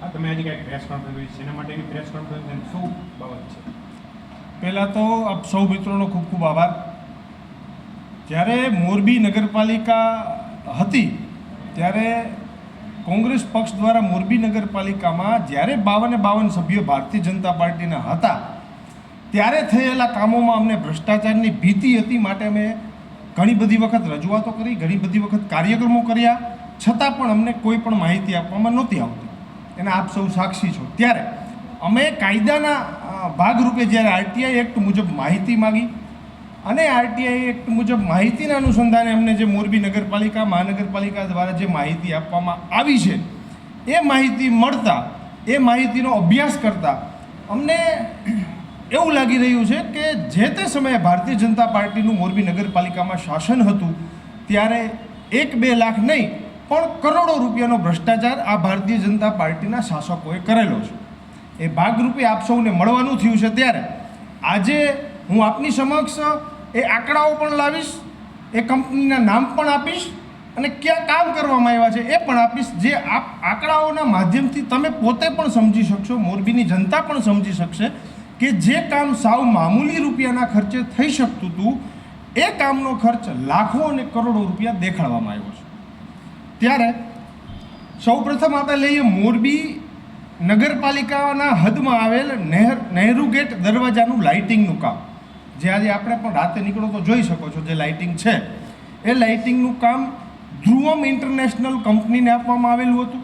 હા તમે આજે કાંઈક પ્રેસ કોન્ફરન્સ છે એના માટેની પ્રેસ કોન્ફરન્સ શું બાબત છે? પહેલાં તો આપ સૌ મિત્રોનો ખૂબ ખૂબ આભાર. જ્યારે મોરબી નગરપાલિકા હતી, ત્યારે કોંગ્રેસ પક્ષ દ્વારા મોરબી નગરપાલિકામાં જ્યારે બાવને બાવન સભ્યો ભારતીય જનતા પાર્ટીના હતા, ત્યારે થયેલા કામોમાં અમને ભ્રષ્ટાચારની ભીતિ હતી માટે અમે ઘણી બધી વખત રજૂઆતો કરી, ઘણી બધી વખત કાર્યક્રમો કર્યા. છતાં પણ અમને કોઈ પણ માહિતી આપવામાં નહોતી આવતી. એના આપ સૌ સાક્ષી છો. ત્યારે અમે કાયદાના ભાગરૂપે જ્યારે આરટીઆઈ એક્ટ મુજબ માહિતી માગી અને આરટીઆઈ એક્ટ મુજબ માહિતીના અનુસંધાને અમને જે મોરબી નગરપાલિકા, મહાનગરપાલિકા દ્વારા જે માહિતી આપવામાં આવી છે, એ માહિતી મળતા, એ માહિતીનો અભ્યાસ કરતા અમને એવું લાગી રહ્યું છે કે જે તે સમયે ભારતીય જનતા પાર્ટીનું મોરબી નગરપાલિકામાં શાસન હતું, ત્યારે એક બે લાખ નહીં પણ કરોડો રૂપિયાનો ભ્રષ્ટાચાર આ ભારતીય જનતા પાર્ટીના શાસકોએ કરેલો છે. એ ભાગરૂપે આપ સૌને મળવાનું થયું છે ત્યારે. આજે હું આપની સમક્ષ એ આંકડાઓ પણ લાવીશ, એ કંપનીના નામ પણ આપીશ અને ક્યાં કામ કરવામાં આવ્યા છે એ પણ આપીશ. જે આપ આંકડાઓના માધ્યમથી તમે પોતે પણ સમજી શકશો, મોરબીની જનતા પણ સમજી શકશે કે જે કામ સાવ મામૂલી રૂપિયાના ખર્ચે થઈ શકતું હતું, એ કામનો ખર્ચ લાખો અને કરોડો રૂપિયા દેખાડવામાં આવ્યો છે. ત્યારે સૌપ્રથમ આપણે લઈએ મોરબી નગરપાલિકાના હદમાં આવેલ નહેર, નહેરુ ગેટ દરવાજાનું લાઇટિંગનું કામ. જે આજે આપણે પણ રાતે નીકળો તો જોઈ શકો છો જે લાઇટિંગ છે. એ લાઇટિંગનું કામ ધ્રુવમ ઇન્ટરનેશનલ કંપનીને આપવામાં આવેલું હતું.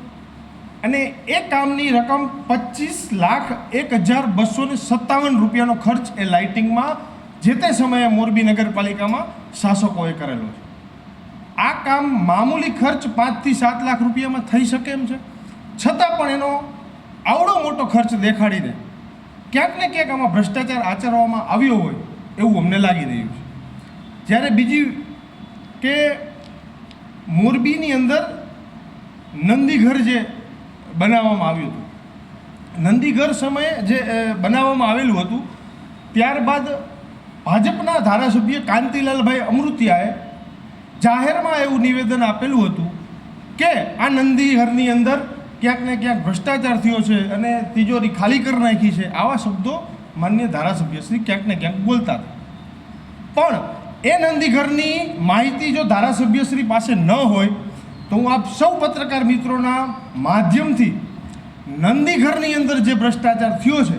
અને એ કામની રકમ પચીસ લાખ એક હજાર બસો ને સત્તાવન રૂપિયાનો ખર્ચ એ લાઇટિંગમાં જે તે સમયે મોરબી નગરપાલિકામાં શાસકોએ કરેલો છે. આ કામ મામૂલી ખર્ચ પાંચથી સાત લાખ રૂપિયામાં થઈ શકે એમ છે? છતાં પણ એનો આવડો મોટો ખર્ચ દેખાડીને ક્યાંક ને ક્યાંક આમાં ભ્રષ્ટાચાર આચરવામાં આવ્યો હોય એવું અમને લાગી રહ્યું છે. જ્યારે બીજી કે મોરબીની અંદર નંદીઘર જે બનાવવામાં આવ્યું હતું. નંદીઘર સમયે જે બનાવવામાં આવેલું હતું, ત્યારબાદ ભાજપના ધારાસભ્ય કાંતિલાલભાઈ અમૃતિયાએ જાહેરમાં એવું નિવેદન આપેલું હતું કે આ નંદીઘરની અંદર ક્યાંક ને ક્યાંક ભ્રષ્ટાચાર થયો છે અને તિજોરી ખાલી કરી નાખી છે. આવા શબ્દો માન્ય ધારાસભ્યશ્રી ક્યાંક ને ક્યાંક બોલતા હતા. પણ એ નંદીઘરની માહિતી જો ધારાસભ્યશ્રી પાસે ન હોય, તો હું આપ સૌ પત્રકાર મિત્રોના માધ્યમથી નંદીઘરની અંદર જે ભ્રષ્ટાચાર થયો છે,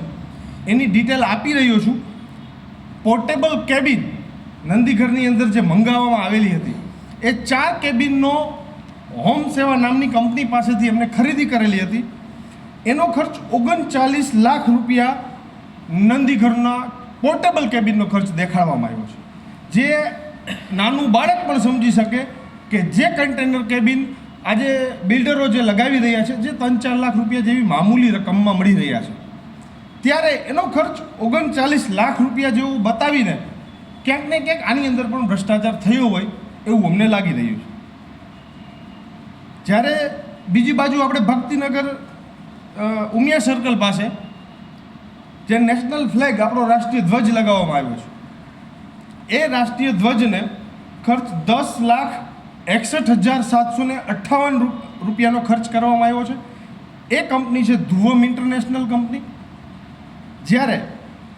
એની ડિટેલ આપી રહ્યો છું. પોર્ટેબલ કેબિન નંદીઘરની અંદર જે મંગાવવામાં આવેલી હતી એ ચાર કેબિનનો હોમ સેવા નામની કંપની પાસેથી એમને ખરીદી કરેલી હતી. એનો ખર્ચ ઓગણચાલીસ લાખ રૂપિયા નંદીઘરના પોર્ટેબલ કેબિનનો ખર્ચ દેખાડવામાં આવ્યો છે. જે નાનું બાળક પણ સમજી શકે કે જે કન્ટેનર કેબિન આજે બિલ્ડરો જે લગાવી રહ્યા છે, જે ત્રણ ચાર લાખ રૂપિયા જેવી મામૂલી રકમમાં મળી રહ્યા છે. ત્યારે એનો ખર્ચ ઓગણચાલીસ લાખ રૂપિયા જેવું બતાવીને ક્યાંક ને ક્યાંક આની અંદર પણ ભ્રષ્ટાચાર થયો હોય એવું અમને લાગી રહ્યું છે. જ્યારે બીજી બાજુ આપણે ભક્તિનગર ઉમિયા સર્કલ પાસે જે નેશનલ ફ્લેગ આપણો રાષ્ટ્રીય ધ્વજ લગાવવામાં આવ્યો છે. એ રાષ્ટ્રીય ધ્વજને ખર્ચ દસ લાખ એકસઠ હજાર સાતસો ને અઠ્ઠાવન રૂપિયાનો ખર્ચ કરવામાં આવ્યો છે. એ કંપની છે ધ્રુવમ ઇન્ટરનેશનલ કંપની. જ્યારે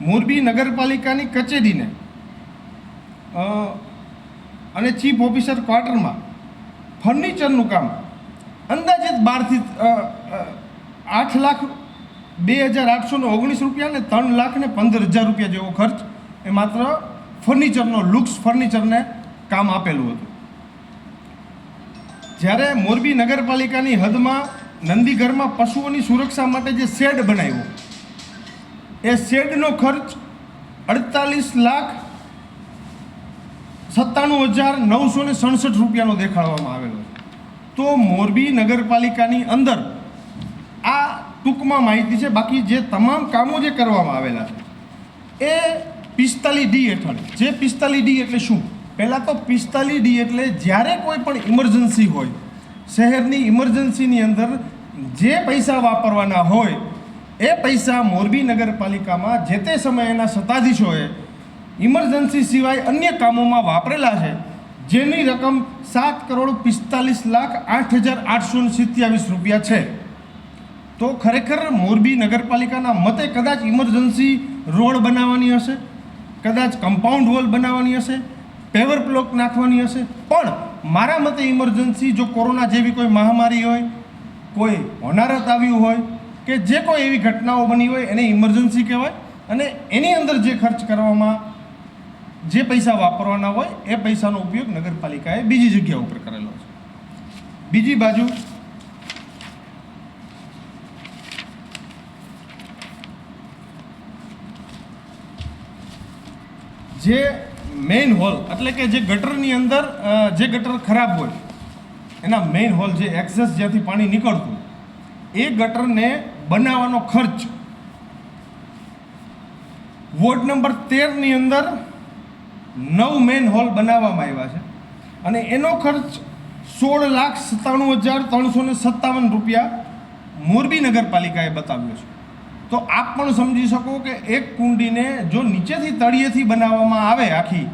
મોરબી નગરપાલિકાની કચેરીને અને ચીફ ઓફિસર ક્વાર્ટરમાં ફર્નિચરનું કામ. અંદાજિત બારથી આઠ લાખ બે હજાર આઠસો ને ઓગણીસ રૂપિયા ને ત્રણ લાખ ને પંદર હજાર રૂપિયા જેવો ખર્ચ એ માત્ર ફર્નિચરનો લુક્સ ફર્નિચરને કામ આપેલું હતું. જ્યારે મોરબી નગરપાલિકાની હદમાં નંદીઘરમાં પશુઓની સુરક્ષા માટે જે શેડ બનાવ્યો, એ શેડનો ખર્ચ અડતાલીસ લાખ સત્તાણું હજાર નવસો ને સડસઠ રૂપિયાનો દેખાડવામાં આવેલો તો મોરબી નગરપાલિકાની અંદર આ ટૂંકમાં માહિતી છે. બાકી જે તમામ કામો જે કરવામાં આવેલા એ પિસ્તાલીસ ડી હેઠળ. જે પિસ્તાલીસ ડી એટલે શું? પહેલાં તો પિસ્તાલીસ ડી એટલે જ્યારે કોઈ પણ ઇમરજન્સી હોય, શહેરની ઇમરજન્સીની અંદર જે પૈસા વાપરવાના હોય, એ પૈસા મોરબી નગરપાલિકામાં જે તે સમયના સત્તાધીશોએ ઇમરજન્સી સિવાય અન્ય કામોમાં વાપરેલા છે, જેની રકમ સાત કરોડ પિસ્તાલીસ લાખ આઠ હજાર આઠસો સિત્યાવીસ રૂપિયા છે. તો ખરેખર મોરબી નગરપાલિકાના મતે કદાચ ઇમરજન્સી રોડ બનાવવાની હશે, કદાચ કમ્પાઉન્ડ વોલ બનાવવાની હશે, પેવર બ્લોક નાખવાની હશે, પણ મારા મતે ઇમરજન્સી જો કોરોના જેવી કોઈ મહામારી હોય, કોઈ હોનારત આવ્યું હોય, કે જે કોઈ એવી ઘટનાઓ બની હોય, એને ઇમરજન્સી કહેવાય અને એની અંદર જે ખર્ચ કરવામાં જે પૈસા વાપરવાના હોય એ પૈસાનો ઉપયોગ નગરપાલિકાએ બીજી જગ્યા ઉપર કરેલો છે. બીજી બાજુ જે મેઇન હોલ, એટલે કે જે ગટરની અંદર જે ગટર ખરાબ હોય, એના મેઇન હોલ જે એક્સેસ જ્યાંથી પાણી નીકળતું, એ ગટરને બનાવવાનો ખર્ચ વોર્ડ નંબર તેરની અંદર નવ મેન હોલ બનાવવામાં આવ્યા છે. અને એનો ખર્ચ સોળ લાખ સત્તાણું હજાર ત્રણસો ને સત્તાવન રૂપિયા મોરબી નગરપાલિકાએ બતાવ્યો છે. તો આપ પણ સમજી શકો કે એક કુંડીને જો નીચેથી તળિયેથી બનાવવામાં આવે આખી,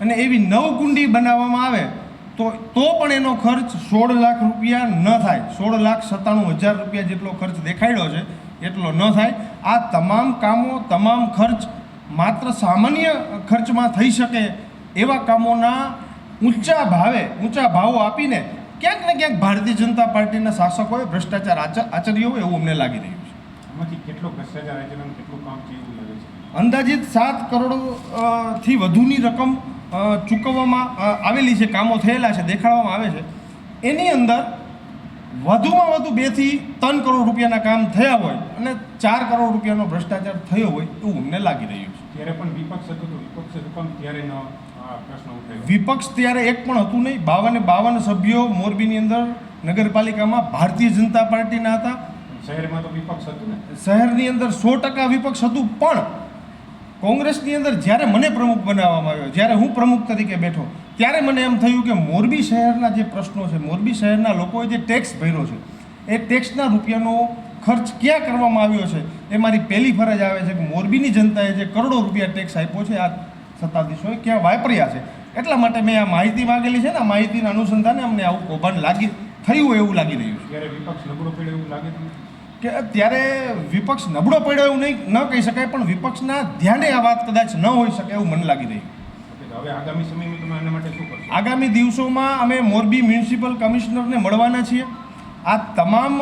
અને એવી નવ કુંડી બનાવવામાં આવે, તો તો પણ એનો ખર્ચ સોળ લાખ રૂપિયા ન થાય. સોળ લાખ સત્તાણું હજાર રૂપિયા જેટલો ખર્ચ દેખાડ્યો છે, એટલો ન થાય. આ તમામ કામો, તમામ ખર્ચ માત્ર સામાન્ય ખર્ચમાં થઈ શકે એવા કામોના ઊંચા ભાવે ઊંચા ભાવો આપીને ક્યાંક ને ક્યાંક ભારતીય જનતા પાર્ટીના શાસકોએ ભ્રષ્ટાચાર આચ- આચર્યો હોય એવું અમને લાગી રહ્યું છે. આમાંથી કેટલો ભ્રષ્ટાચાર આચરણ કેટલું કામ છે એવું લાગે છે? અંદાજિત સાત કરોડથી વધુની રકમ ચૂકવવામાં આવેલી છે કામો થયેલા છે દેખાડવામાં આવે છે. એની અંદર વધુમાં વધુ બેથી ત્રણ કરોડ રૂપિયાના કામ થયા હોય અને ચાર કરોડ રૂપિયાનો ભ્રષ્ટાચાર થયો હોય એવું અમને લાગી રહ્યું છે. ત્યારે પણ વિપક્ષ હતો તો વિપક્ષ હુકમ ત્યારે ન પ્રશ્ન ઉઠાયો વિપક્ષ ત્યારે એક પણ હતું નહીં. બાવન બાવન સભ્યો મોરબીની અંદર નગરપાલિકામાં ભારતીય જનતા પાર્ટીના હતા. શહેરમાં તો વિપક્ષ હતું ને. શહેરની અંદર સો ટકા વિપક્ષ હતું પણ કોંગ્રેસની અંદર જ્યારે મને પ્રમુખ બનાવવામાં આવ્યો જ્યારે હું પ્રમુખ તરીકે બેઠો ત્યારે મને એમ થયું કે મોરબી શહેરના જે પ્રશ્નો છે મોરબી શહેરના લોકોએ જે ટેક્સ ભર્યો છે એ ટેક્સના રૂપિયાનો ખર્ચ ક્યાં કરવામાં આવ્યો છે? એ મારી પહેલી ફરજ આવે છે કે મોરબીની જનતાએ જે કરોડો રૂપિયા ટેક્સ આપ્યો છે આ સત્તાધીશોએ ક્યાં વાપર્યા છે. એટલા માટે મેં આ માહિતી માંગેલી છે ને આ માહિતીના અનુસંધાને અમને આવું કૌભાંડ લાગી થયું એવું લાગી રહ્યું છે. ત્યારે વિપક્ષ નબળો પડ્યો એવું લાગે કે ત્યારે વિપક્ષ નબળો પડ્યો એવું નહીં ન કહી શકાય પણ વિપક્ષના ધ્યાને આ વાત કદાચ ન હોઈ શકે એવું મને લાગી રહ્યું. હવે આગામી સમયમાં તમે આના માટે શું કરશો? આગામી દિવસોમાં અમે મોરબી મ્યુનિસિપલ કમિશનરને મળવાના છીએ. આ તમામ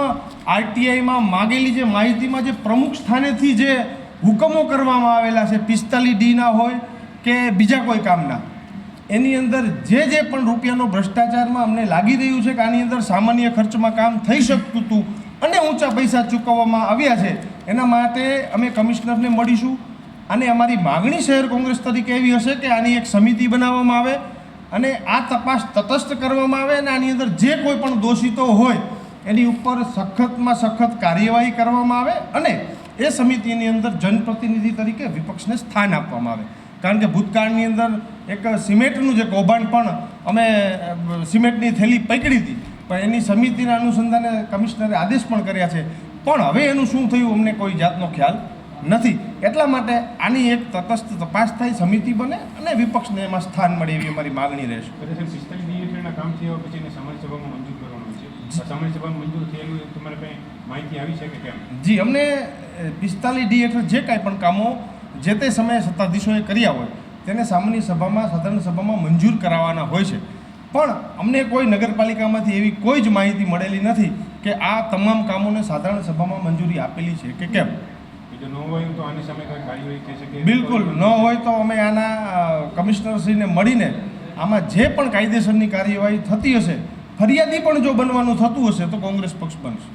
આરટીઆઈમાં માગેલી જે માહિતીમાં જે પ્રમુખ સ્થાનેથી જે હુકમો કરવામાં આવેલા છે, પિસ્તાલીસ ડીના હોય કે બીજા કોઈ કામના, એની અંદર જે જે પણ રૂપિયાનો ભ્રષ્ટાચારમાં અમને લાગી રહ્યું છે કે આની અંદર સામાન્ય ખર્ચમાં કામ થઈ શકતું હતું અને ઊંચા પૈસા ચૂકવવામાં આવ્યા છે, એના માટે અમે કમિશનરને મળીશું. અને અમારી માગણી શહેર કોંગ્રેસ તરીકે એવી હશે કે આની એક સમિતિ બનાવવામાં આવે અને આ તપાસ તટસ્થ કરવામાં આવે અને આની અંદર જે કોઈ પણ દોષિતો હોય એની ઉપર સખતમાં સખત કાર્યવાહી કરવામાં આવે અને એ સમિતિની અંદર જનપ્રતિનિધિ તરીકે વિપક્ષને સ્થાન આપવામાં આવે. કારણ કે ભૂતકાળની અંદર એક સિમેન્ટનું જે કૌભાંડ પણ અમે સિમેન્ટની થેલી પકડી હતી. પણ એની સમિતિના અનુસંધાને કમિશનરે આદેશ પણ કર્યા છે. પણ હવે એનું શું થયું અમને કોઈ જાતનો ખ્યાલ નથી. એટલા માટે આની એક તટસ્થ તપાસ થાય, સમિતિ બને અને વિપક્ષને એમાં સ્થાન મળે એવી અમારી માગણી રહેશે. મંજૂર થયેલું તમારે કંઈ માહિતી આવી છે કે કેમ? જી અમને પિસ્તાલીસ ડી હેઠળ જે કાંઈ પણ કામો જે તે સમયે સત્તાધીશોએ કર્યા હોય તેને સામાન્ય સભામાં સાધારણ સભામાં મંજૂર કરાવવાના હોય છે. પણ અમને કોઈ નગરપાલિકામાંથી એવી કોઈ જ માહિતી મળેલી નથી કે આ તમામ કામોને સાધારણ સભામાં મંજૂરી આપેલી છે કે કેમ. કે ન હોય તો આની સામે કંઈ કાર્યવાહી થઈ શકે? બિલકુલ ન હોય તો અમે આના કમિશનરશ્રીને મળીને આમાં જે પણ કાયદેસરની કાર્યવાહી થતી હશે ફરિયાદી પણ જો બનવાનું થતું હશે તો કોંગ્રેસ પક્ષ બનશે.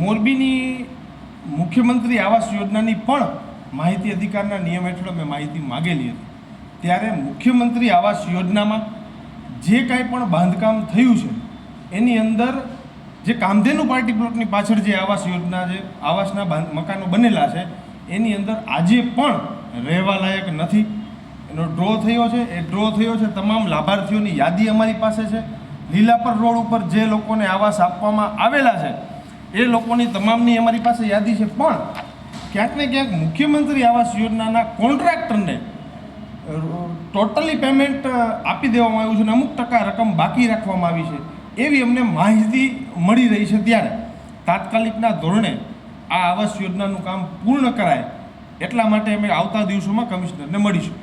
મોરબીની મુખ્યમંત્રી આવાસ યોજનાની પણ માહિતી અધિકારના નિયમ હેઠળ મેં માહિતી માગેલી હતી. ત્યારે મુખ્યમંત્રી આવાસ યોજનામાં જે કાંઈ પણ બાંધકામ થયું છે, એની અંદર જે કામધેનુ પાર્ટી પ્લોટની પાછળ જે આવાસ યોજના જે આવાસના મકાનો બનેલા છે, એની અંદર આજે પણ રહેવાલાયક નથી. એનો ડ્રો થયો છે, એ ડ્રો થયો છે. તમામ લાભાર્થીઓની યાદી અમારી પાસે છે. લીલાપર રોડ ઉપર જે લોકોને આવાસ આપવામાં આવેલા છે, એ લોકોની તમામની અમારી પાસે યાદી છે. પણ ક્યાંક ને ક્યાંક મુખ્યમંત્રી આવાસ યોજનાના કોન્ટ્રાક્ટરને ટોટલી પેમેન્ટ આપી દેવામાં આવ્યું છે અને અમુક ટકા રકમ બાકી રાખવામાં આવી છે. એવી અમને માહિતી મળી રહી છે ત્યારે તાત્કાલિકના ધોરણે આ આવાસ યોજનાનું કામ પૂર્ણ કરાય એટલા માટે અમે આવતા દિવસોમાં કમિશનરને મળીશું.